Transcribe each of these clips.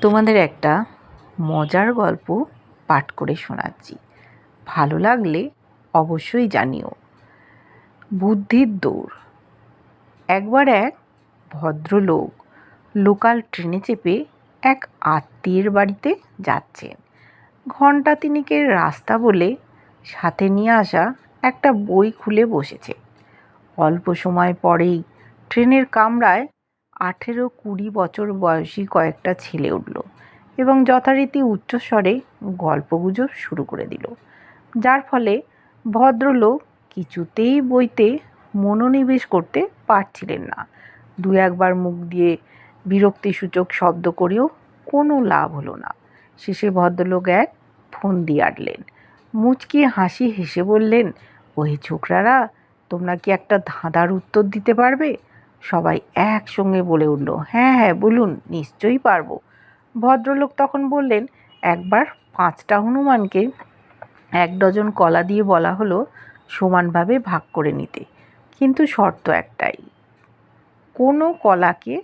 তোমাদের একটা মজার গল্প পাঠ করে শোনাচ্ছি। ভালো লাগলে অবশ্যই জানিও। বুদ্ধির দৌড়। একবার এক ভদ্রলোক লোকাল ট্রেনে চেপে এক আত্মীয়ের বাড়িতে যাচ্ছেন। ঘণ্টা তিনেকের রাস্তা বলে সাথে নিয়ে আসা একটা বই খুলে বসেছে। অল্প সময় পরেই ট্রেনের কামরায় আঠেরো কুড়ি বছর বয়সী কয়েকটা ছেলে উঠল এবং যথারীতি উচ্চস্বরে গল্পগুজব শুরু করে দিল। যার ফলে ভদ্রলোক কিছুতেই বইতে মনোনিবেশ করতে পারছিলেন না। দু একবার মুখ দিয়ে বিরক্তিসূচক শব্দ করেও কোনো লাভ হলো না। শেষে ভদ্রলোক এক ফোন দিয়ে আটলেন। মুচকি হাসি হেসে বললেন, ওই ছোকরারা, তোমরা কি একটা ধাঁধার উত্তর দিতে পারবে? সবাই একসঙ্গে বলে উঠল হ্যাঁ হ্যাঁ বলুন, নিশ্চয়ই পারব। ভদ্রলোক তখন বললেন, একবার পাঁচটা হনুমানকে এক ডজন কলা দিয়ে বলা হলো সমানভাবে ভাগ করে নিতে, কিন্তু শর্ত একটাই, কোনো কলাকে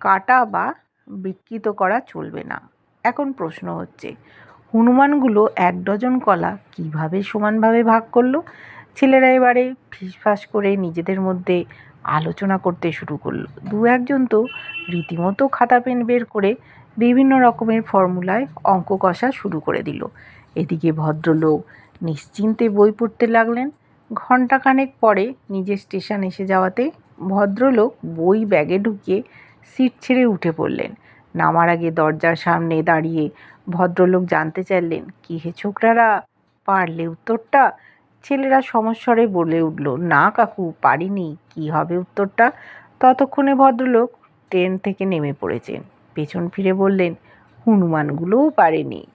কাটা বা বিকৃত করা চলবে না। এখন প্রশ্ন হচ্ছে, হনুমানগুলো এক ডজন কলা কীভাবে সমানভাবে ভাগ করল? ছেলেরা এবারে ফিসফাস করে নিজেদের মধ্যে আলোচনা করতে শুরু করল। দু একজন তো রীতিমতো খাতা পেন বের করে বিভিন্ন রকমের ফর্মুলায় অঙ্ক কষা শুরু করে দিল। এদিকে ভদ্রলোক নিশ্চিন্তে বই পড়তে লাগলেন। ঘণ্টাখানেক পরে নিজের স্টেশন এসে যাওয়াতে ভদ্রলোক বই ব্যাগে ঢুকিয়ে সিট ছেড়ে উঠে পড়লেন। নামার আগে দরজার সামনে দাঁড়িয়ে ভদ্রলোক জানতে চাইলেন, কী হে ছোকরারা, পারলে উত্তরটা? ছেলেরা সমস্বরে বলে উঠল, না কাকু, পারিনি। কি হবে উত্তরটা? ততক্ষণে ভদ্রলোক ট্রেন থেকে নেমে পড়েছেন। পেছন ফিরে বললেন, হনুমানগুলোও পারেনি।